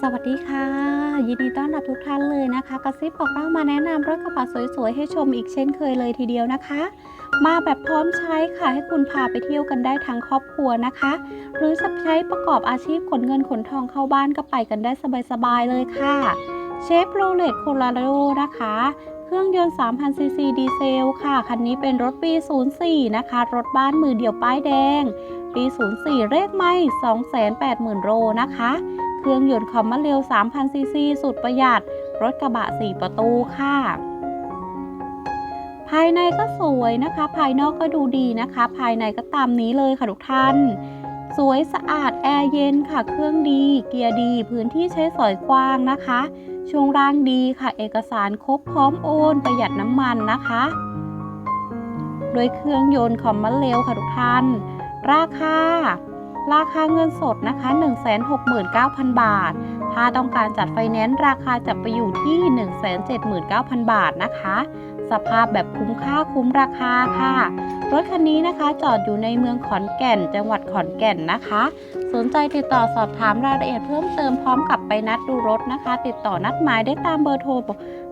สวัสดีค่ะ ยินดีต้อนรับทุกท่านเลยนะคะ กระซิบบอกเล่ามาแนะนำรถกระบะสวยๆ ให้ชมอีกเช่นเคยเลยทีเดียวนะคะ มาแบบพร้อมใช้ค่ะให้คุณพาไปเที่ยวกันได้ทั้งครอบครัวนะคะ หรือจะใช้ประกอบอาชีพขนเงินขนทองเข้าบ้านก็ไปกันได้สบายๆเลยค่ะเชฟโรเลตโคลาโดนะคะเครื่องยนต์ 3,000 ซีซีดีเซล ค่ะ คันนี้เป็นรถปี 04 นะคะ รถบ้านมือเดี่ยวป้ายแดง ปี 04 เลขไม่ 280,000 โลนะคะ เครื่องยนต์คอมมาเร็ว3,000 ซีซีสุดประหยัด รถกระบะ 4 ประตูค่ะ ภายในก็สวยนะคะ ภายนอกก็ดูดีนะคะ ภายในก็ตามนี้เลยค่ะทุกท่าน สวยสะอาด แอร์เย็นค่ะ เครื่องดี เกียร์ดี พื้นที่ใช้สอยกว้างนะคะ ช่วงล่างดีค่ะ เอกสารครบพร้อมโอน ประหยัดน้ำมันนะคะ โดยเครื่องยนต์คอมมันเร็วค่ะทุกท่าน ราคา ราคาเงินสดนะคะ 169,000 บาท ถ้าต้องการจัดไฟแนนซ์ราคาจะไปอยู่ที่ 179,000 บาทนะคะ สภาพแบบคุ้มค่าคุ้มราคาค่ะ รถคันนี้นะคะจอดอยู่ในเมืองขอนแก่น จังหวัดขอนแก่นนะคะ สนใจติดต่อสอบถามรายละเอียดเพิ่มเติมพร้อมกับไปนัดดูรถนะคะ ติดต่อนัดหมายได้ตามเบอร์โทร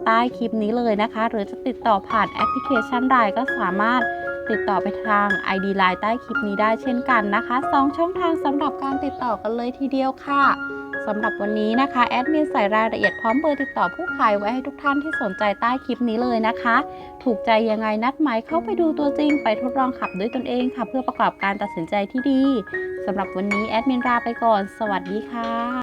ใต้คลิปนี้เลยนะคะ หรือจะติดต่อผ่านแอปพลิเคชันไลน์ก็สามารถ ติดต่อไปทาง ID Line ใต้คลิปนี้ได้เช่นกันนะคะสองช่องทางสำหรับการติดต่อกันเลยทีเดียวค่ะสำหรับวันนี้นะคะแอดมินใส่รายละเอียดพร้อมเบอร์ติดต่อผู้ขายไว้ให้ทุกท่านที่สนใจใต้คลิปนี้เลยนะคะ ถูกใจยังไงนัดหมายเข้าไปดูตัวจริงไปทดลองขับด้วยตนเองค่ะ เพื่อประกอบการตัดสินใจที่ดีสำหรับวันนี้แอดมินลาไปก่อน สวัสดีค่ะ